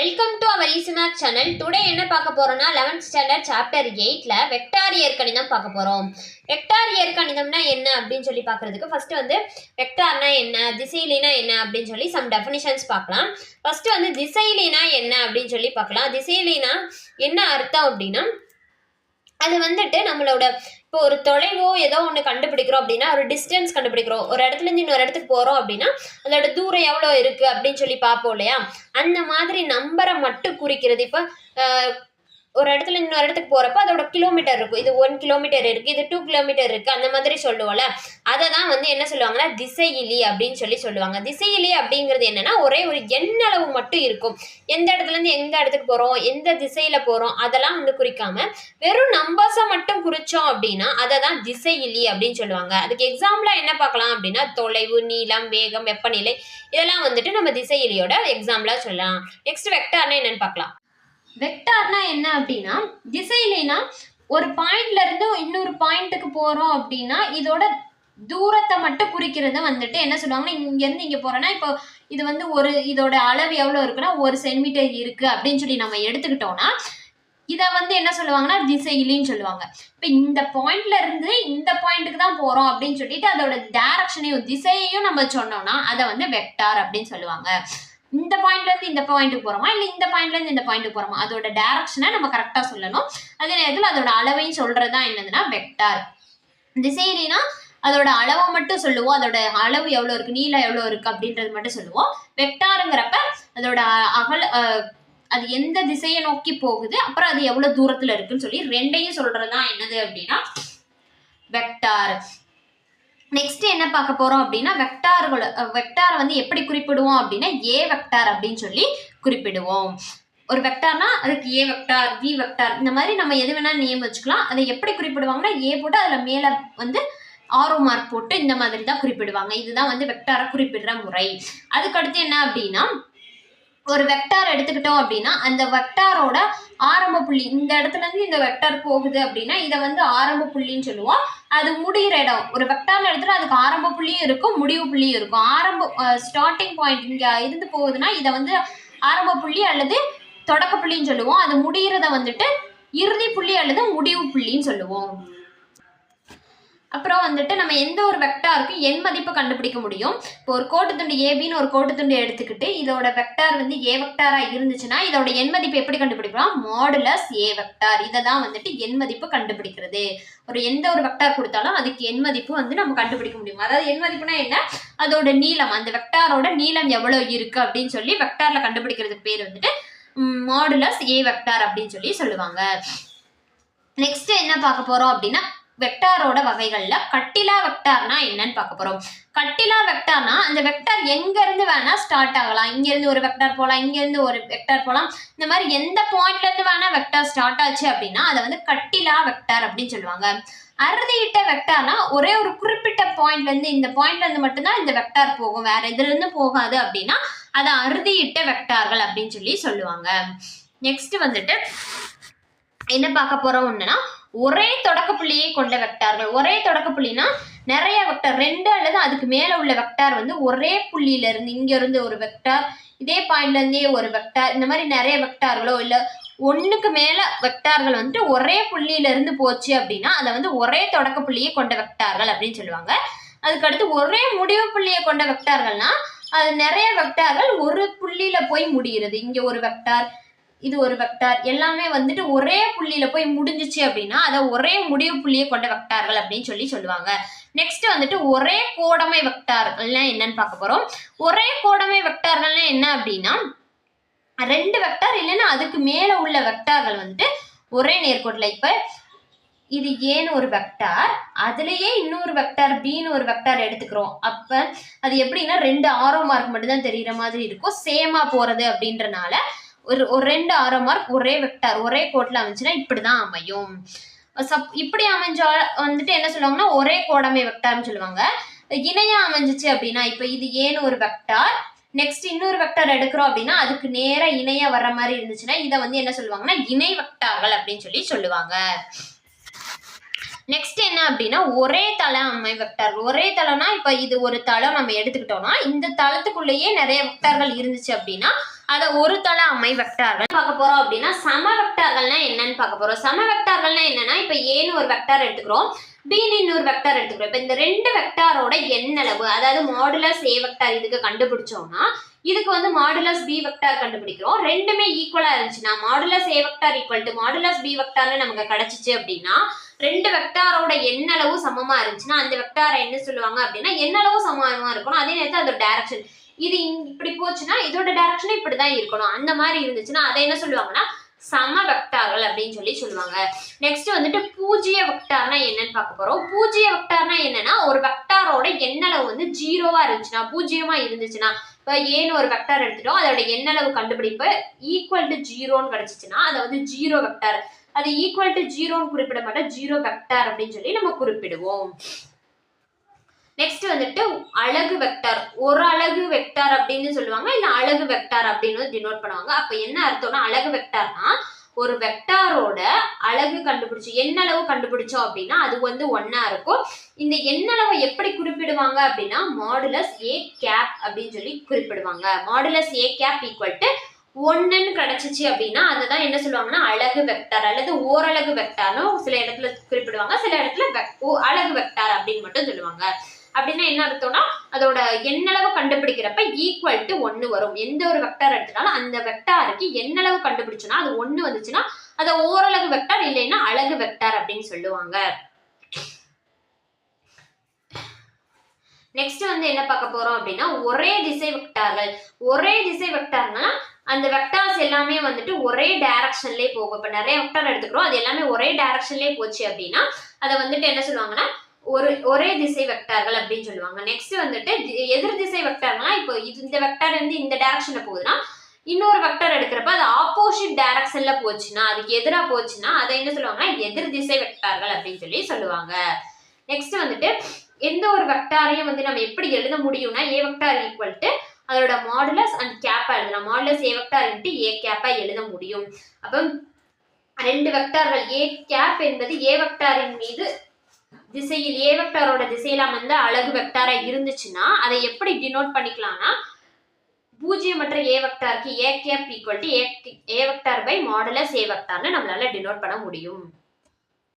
Welcome to our EasyMake channel today என்ன பார்க்க போறோம்னா 11th ஸ்டாண்டர்ட் சாப்டர் எயிட்ல வெக்டார் இயற்கணிதம் பார்க்க போறோம். வெக்டார் இயற்கணிதம்னா என்ன அப்படின்னு சொல்லி பார்க்கறதுக்கு ஃபர்ஸ்ட் வந்து வெக்டார்னா என்ன திசையிலினா என்ன அப்படின்னு சொல்லி சம் டெஃபினிஷன்ஸ் பார்க்கலாம். ஃபர்ஸ்ட் வந்து திசையிலினா என்ன அப்படின்னு சொல்லி பார்க்கலாம். திசையிலினா என்ன அர்த்தம் அப்படின்னா அது வந்துட்டு நம்மளோட இப்போ ஒரு தொலைவோ ஏதோ ஒன்று கண்டுபிடிக்கிறோம் அப்படின்னா ஒரு டிஸ்டன்ஸ் கண்டுபிடிக்கிறோம். ஒரு இடத்துல இருந்து இன்னொரு இடத்துக்கு போகிறோம் அப்படின்னா அதோட தூரம் எவ்வளோ இருக்குது அப்படின்னு சொல்லி பார்ப்போம் இல்லையா? அந்த மாதிரி நம்பரை மட்டும் குறிக்கிறது. இப்போ ஒரு இடத்துல இன்னொரு இடத்துக்கு போகிறப்ப அதோட கிலோமீட்டர் இருக்கும் இது ஒன் கிலோமீட்டர் இருக்குது இது டூ கிலோமீட்டர் இருக்குது அந்த மாதிரி சொல்லுவோம்ல. அதை தான் வந்து என்ன சொல்லுவாங்கன்னா திசையிலி அப்படின்னு சொல்லி சொல்லுவாங்க. திசையிலி அப்படிங்கிறது என்னன்னா ஒரே ஒரு எண்ணளவு மட்டும் இருக்கும். எந்த இடத்துல இருந்து எந்த இடத்துக்கு போகிறோம் எந்த திசையில் போகிறோம் அதெல்லாம் வந்து குறிக்காம வெறும் நம்பர்ஸை மட்டும் குறிச்சோம் அப்படின்னா அதை தான் திசையிலி அப்படின்னு சொல்லுவாங்க. அதுக்கு எக்ஸாம்பிளாக என்ன பார்க்கலாம் அப்படின்னா தொலைவு நீளம் வேகம் வெப்பநிலை இதெல்லாம் வந்துட்டு நம்ம திசையிலியோட எக்ஸாம்பிளாக சொல்லலாம். நெக்ஸ்ட் வெக்டார்னா என்னன்னு பார்க்கலாம். வெக்டார்னா என்ன அப்படின்னா திசையிலினா ஒரு பாயிண்ட்ல இருந்து இன்னொரு பாயிண்ட்டுக்கு போறோம் அப்படின்னா இதோட தூரத்தை மட்டும் குறிக்கிறது வந்துட்டு என்ன சொல்லுவாங்கன்னா இங்கேருந்து இங்கே போகிறோன்னா இப்போ இது வந்து ஒரு இதோட அளவு எவ்வளோ இருக்குன்னா ஒரு சென்டிமீட்டர் இருக்குது அப்படின்னு சொல்லி நம்ம எடுத்துக்கிட்டோம்னா இதை வந்து என்ன சொல்லுவாங்கன்னா திசையிலின்னு சொல்லுவாங்க. இப்போ இந்த பாயிண்ட்ல இருந்து இந்த பாயிண்ட்டுக்கு தான் போகிறோம் அப்படின்னு சொல்லிட்டு அதோட டேரக்ஷனையும் திசையையும் நம்ம சொன்னோம்னா அதை வந்து வெக்டார் அப்படின்னு சொல்லுவாங்க. இந்த பாயிண்ட்ல இருந்து இந்த பாயிண்ட்டுக்கு போறோமா? இல்ல இந்த பாயிண்ட்ல இருந்து இந்த பாயிண்ட்டுக்கு போறோமா? அதோட டைரக்ஷனை நம்ம கரெக்டா சொல்லணும். அதே நேரத்தில் அதோட அளவையும் சொல்றது தான் என்னதுன்னா வெக்டார் திசைனா அதோட அளவை மட்டும் சொல்லுவோம். அதோட அளவு எவ்வளோ இருக்கு? நீளம் எவ்வளோ இருக்கு? அப்படின்றது மட்டும் சொல்லுவோம். வெக்டாருங்கிறப்ப அதோட அகல அது எந்த திசையை நோக்கி போகுது? அப்புறம் அது எவ்வளவு தூரத்துல இருக்குன்னு சொல்லி ரெண்டையும் சொல்றது தான் என்னது அப்படின்னா வெக்டார் என்ன பார்க்க போறோம் அப்படின்னா வெக்டார்களை வெக்டாரை வந்து எப்படி குறிப்பிடுவோம் அப்படின்னா ஏ வெக்டார் அப்படின்னு சொல்லி குறிப்பிடுவோம். ஒரு வெக்டார்னா அதுக்கு ஏ வெக்டார் வி வெக்டார் இந்த மாதிரி நம்ம எது வேணால் நேம் வச்சுக்கலாம். அதை எப்படி குறிப்பிடுவாங்கன்னா ஏ போட்டு அதில் மேலே வந்து ஆரோ மார்க் போட்டு இந்த மாதிரி தான் குறிப்பிடுவாங்க. இதுதான் வந்து வெக்டாரை குறிப்பிடுற முறை. அதுக்கடுத்து என்ன அப்படின்னா ஒரு வெக்டார் எடுத்துக்கிட்டோம் அப்படின்னா அந்த வெக்டாரோட ஆரம்ப புள்ளி இந்த இடத்துல இருந்து இந்த வெக்டார் போகுது அப்படின்னா இதை வந்து ஆரம்ப புள்ளின்னு சொல்லுவோம். அது முடிகிற இடம். ஒரு வெக்டார்னு எடுத்துட்டு அதுக்கு ஆரம்ப புள்ளியும் இருக்கும் முடிவு புள்ளியும் இருக்கும். ஆரம்ப ஸ்டார்டிங் பாயிண்ட் இங்க இருந்து போகுதுன்னா இதை வந்து ஆரம்ப புள்ளி அல்லது தொடக்க புள்ளின்னு சொல்லுவோம். அது முடிகிறத வந்துட்டு இறுதி புள்ளி அல்லது முடிவு புள்ளின்னு சொல்லுவோம். அப்புறம் வந்துட்டு நம்ம எந்த ஒரு வெக்டாருக்கும் எண் மதிப்பு கண்டுபிடிக்க முடியும்? இப்போ ஒரு கோட்டுத்துண்டு ஏபின்னு ஒரு கோட்டுத்துண்டு எடுத்துக்கிட்டு இதோட வெக்டார் வந்து ஏ வெக்டாரா இருந்துச்சுன்னா இதோட என் மதிப்பு எப்படி கண்டுபிடிக்கலாம் மாடுலஸ் ஏ வெக்டார் இதை தான் வந்துட்டு எண் மதிப்பு கண்டுபிடிக்கிறது. ஒரு எந்த ஒரு வெக்டார் கொடுத்தாலும் அதுக்கு என் மதிப்பு வந்து நம்ம கண்டுபிடிக்க முடியும். அதாவது என் மதிப்புனா என்ன? அதோட நீளம். அந்த வெக்டாரோட நீளம் எவ்வளவு இருக்கு அப்படின்னு சொல்லி வெக்டார்ல கண்டுபிடிக்கிறதுக்கு பேர் வந்துட்டு மாடுலஸ் ஏ வெக்டார் அப்படின்னு சொல்லி சொல்லுவாங்க. நெக்ஸ்ட் என்ன பார்க்க போறோம் அப்படின்னா வெக்டாரோட வகைகள்ல கட்டிலா வெக்டார்னா என்னன்னு பார்க்க போறோம். கட்டிலா வெக்டார்னா அந்த வெக்டார் எங்க இருந்து வேணா ஸ்டார்ட் ஆகலாம். இங்க இருந்து ஒரு வெக்டார் போகலாம் இங்க இருந்து ஒரு வெக்டார் போகலாம் இந்த மாதிரி எந்த பாயிண்ட்ல இருந்து வேணா வெக்டார் ஸ்டார்ட் ஆச்சு அப்படின்னா அதை வந்து கட்டிலா வெக்டார் அப்படின்னு சொல்லுவாங்க. அறுதியிட்ட வெக்டார்னா ஒரே ஒரு குறிப்பிட்ட பாயிண்ட்ல இருந்து இந்த பாயிண்ட்ல இருந்து மட்டும்தான் இந்த வெக்டார் போகும். வேற இதுல இருந்து போகாது அப்படின்னா அதை அறுதியிட்ட வெக்டார்கள் அப்படின்னு சொல்லி சொல்லுவாங்க. நெக்ஸ்ட் வந்துட்டு என்ன பார்க்க போறோம்னா ஒரே தொடக்க புள்ளியை கொண்ட வெக்டார்கள் ஒரே தொடக்க புள்ளினா நிறைய வெக்டார் ரெண்டு அல்லது அதுக்கு மேல உள்ள வெக்டார் வந்து ஒரே புள்ளியில இருந்து இங்க இருந்து ஒரு வெக்டார் இதே பாயிண்ட்ல இருந்தே ஒரு வெக்டார் இந்த மாதிரி நிறைய வெக்டார்களோ இல்ல ஒண்ணுக்கு மேல வெக்டார்கள் வந்துட்டு ஒரே புள்ளியில இருந்து போச்சு அப்படின்னா அதை வந்து ஒரே தொடக்க புள்ளியை கொண்ட வெக்டார்கள் அப்படின்னு சொல்லுவாங்க. அதுக்கடுத்து ஒரே முடிவு புள்ளியை கொண்ட வெக்டார்கள்னா அது நிறைய வெக்டார்கள் ஒரு புள்ளியில போய் முடிகிறது. இங்க ஒரு வெக்டார் இது ஒரு வெக்டார் எல்லாமே வந்துட்டு ஒரே புள்ளியில போய் முடிஞ்சுச்சு அப்படின்னா அதை ஒரே முடிவு புள்ளியை கொண்ட வெக்டார்கள் அப்படின்னு சொல்லி சொல்லுவாங்க. நெக்ஸ்ட் வந்துட்டு ஒரே கோடமை வெக்டார்கள்னா என்னன்னு பார்க்க போறோம். ஒரே கோடமை வெக்டார்கள்னா என்ன அப்படின்னா ரெண்டு வெக்டார் இல்லைன்னா அதுக்கு மேல உள்ள வெக்டார்கள் வந்துட்டு ஒரே நேர்கோட்டில். இப்ப இது ஏன்னு ஒரு வெக்டார் அதுலேயே இன்னொரு வெக்டார் பின்னு ஒரு வெக்டார் எடுத்துக்கிறோம். அப்போ அது எப்படின்னா ரெண்டு ஆரோ மார்க் மட்டும் தான் மாதிரி இருக்கும். சேமாக போகிறது அப்படின்றனால ஒரு ஒரு ரெண்டு ஆரோ மார்க் ஒரே வெக்டார் ஒரே கோட்டில் அமைஞ்சுன்னா இப்படிதான் அமையும். சப் இப்படி அமைஞ்சா வந்துட்டு என்ன சொல்லுவாங்கன்னா ஒரே கோடமை வெக்டார்னு சொல்லுவாங்க. இணையா அமைஞ்சிச்சு அப்படின்னா இப்போ இது ஏன்னு ஒரு வெக்டார் நெக்ஸ்ட் இன்னொரு வெக்டார் எடுக்கிறோம் அப்படின்னா அதுக்கு நேராக இணையா வர்ற மாதிரி இருந்துச்சுன்னா இதை வந்து என்ன சொல்லுவாங்கன்னா இணை வெக்டார்கள் அப்படின்னு சொல்லி சொல்லுவாங்க. நெக்ஸ்ட் என்ன அப்படின்னா ஒரே தளம் அமை வெக்டார் ஒரே தளம்னா இப்போ இது ஒரு தளம் நம்ம எடுத்துக்கிட்டோம்னா இந்த தளத்துக்குள்ளேயே நிறைய வெக்டார்கள் இருந்துச்சு அப்படின்னா அதை ஒரு தள அமை வெக்டார்கள் பார்க்க போறோம் அப்படின்னா சம வெக்டார்கள்னா என்னன்னு பார்க்க போறோம். சம வெக்டார்கள்னா என்னன்னா இப்ப ஏன்னு ஒரு வெக்டார் எடுத்துக்கிறோம். பின்னு இன்னொரு வெக்டார் எடுத்துக்கிறோம். இப்ப இந்த ரெண்டு வெக்டாரோட எண்ணளவு அதாவது மாடுலஸ் ஏ வெக்டார் இதுக்கு கண்டுபிடிச்சோம்னா இதுக்கு வந்து மாடுலஸ் பி வெக்டார் கண்டுபிடிக்கிறோம். ரெண்டுமே ஈக்குவலா இருந்துச்சுன்னா modulus A vector equal to modulus B வெக்டார்னு நமக்கு கிடைச்சிச்சு அப்படின்னா ரெண்டு வெக்டாரோட எண்ணளவு சமமா இருந்துச்சுன்னா அந்த வெக்டாரை என்ன சொல்லுவாங்க அப்படின்னா எண்ணளவு சமமா இருக்கணும் அதே நேரத்தில் அதோட டைரக்ஷன் இது இப்படி போச்சுன்னா இதோட டைரக்ஷன் இப்படிதான் இருக்கணும். அந்த மாதிரி இருந்துச்சுன்னா அதை என்ன சொல்லுவாங்கன்னா சம வெக்டார்கள் அப்படின்னு சொல்லி சொல்லுவாங்க. நெக்ஸ்ட் வந்துட்டு பூஜ்ய வெக்டார்னா என்னன்னு பார்க்க போறோம். பூஜ்ய வெக்டார்னா என்னன்னா ஒரு வெக்டாரோட எண்ணளவு வந்து ஜீரோவா இருந்துச்சுன்னா பூஜ்ஜியமா இருந்துச்சுன்னா இப்போ ஏன்னு ஒரு வெக்டார் எடுத்துட்டோம். அதோட எண்ணளவு கண்டுபிடிப்பு ஈக்குவல் டு ஜீரோன்னு கிடைச்சிச்சுன்னா அதை வந்து ஜீரோ வெக்டார் அது ஈக்குவல் டு ஜீரோன்னு குறிப்பிட மாட்டோம் ஜீரோ வெக்டார் அப்படின்னு சொல்லி நம்ம குறிப்பிடுவோம். நெக்ஸ்ட் வந்துட்டு அழகு வெக்டார் ஒரு அழகு வெக்டார் அப்படின்னு சொல்லுவாங்க இல்ல அழகு வெக்டார் அப்படின்னு டினோட் பண்ணுவாங்க. அப்ப என்ன அர்த்தம்னா அழகு வெக்டார்னா ஒரு வெக்டாரோட அழகு கண்டுபிடிச்சு எண்ணளவு கண்டுபிடிச்சோம் அப்படின்னா அது வந்து ஒன்னா இருக்கும். இந்த எண்ணளவை எப்படி குறிப்பிடுவாங்க அப்படின்னா மாடுலஸ் ஏ கேப் அப்படின்னு சொல்லி குறிப்பிடுவாங்க. Modulus A cap equal to ஒன்னுன்னு கிடைச்சிச்சு அப்படின்னா அதை தான் என்ன சொல்லுவாங்கன்னா அழகு வெக்டார் அல்லது ஓரலகு வெக்டார்னு சில இடத்துல குறிப்பிடுவாங்க. சில இடத்துல ஓ- அழகு வெக்டார் அப்படின்னு மட்டும் சொல்லுவாங்க. அப்படின்னா என்ன அர்த்தம்னா அதோட எண்ணளவு கண்டுபிடிக்கிறப்ப ஈக்குவல் டு ஒன்று வரும். எந்த ஒரு வெக்டார் எடுத்தாலும் அந்த வெக்டாருக்கு எண்ணளவு கண்டுபிடிச்சோன்னா அது ஒன்று வந்துச்சுன்னா அதை ஓரளவு வெக்டார் இல்லைன்னா அழகு வெக்டார் அப்படின்னு சொல்லுவாங்க. நெக்ஸ்ட் வந்து என்ன பார்க்க போறோம் அப்படின்னா ஒரே திசை வெக்டார்கள் ஒரே திசை வெக்டார்னா அந்த வெக்டார்ஸ் எல்லாமே வந்துட்டு ஒரே டைரக்ஷன்லேயே போகும். இப்போ நிறைய வெக்டார் எடுத்துக்கிறோம். அது எல்லாமே ஒரே டைரக்ஷன்லேயே போச்சு அப்படின்னா அதை வந்துட்டு என்ன சொல்லுவாங்கன்னா ஒரு ஒரே திசை வெக்டார்கள் அப்படின்னு சொல்லுவாங்க. நெக்ஸ்ட் வந்துட்டு எதிர் திசை வெக்டார்னா இப்போ இது இந்த வெக்டார் வந்து இந்த டைரக்ஷன்ல போகுதுன்னா இன்னொரு வெக்டார் எடுக்கிறப்ப அது ஆப்போசிட் டைரக்ஷன்ல போச்சுன்னா அதுக்கு எதிராக போச்சுன்னா அதை என்ன சொல்லுவாங்கன்னா எதிர் திசை வெக்டார்கள் அப்படின்னு சொல்லி சொல்லுவாங்க. நெக்ஸ்ட் வந்துட்டு எந்த ஒரு வெக்டாரையும் வந்து நம்ம எப்படி எழுத முடியும்னா ஏ வெக்டார் ஈக்குவல் டு அதோட மாடுலஸ் அண்ட் கேப்பா எழுதலாம். Modulus A vector into A கேப்பா எழுத முடியும். அப்போ ரெண்டு வெக்டார்கள் ஏ கேப் என்பது ஏ வெக்டாரின் மீது திசையில் ஏ வெக்டாரோட திசையில வந்து அழகு வெக்டாரா இருந்துச்சுன்னா அதை எப்படி டினோட் பண்ணிக்கலாம்னா பூஜ்ஜியமற்ற A வெக்டாருக்கு A cap equal to A A vector by modulus A வெக்டார்னு நம்மளால டினோட் பண்ண முடியும்.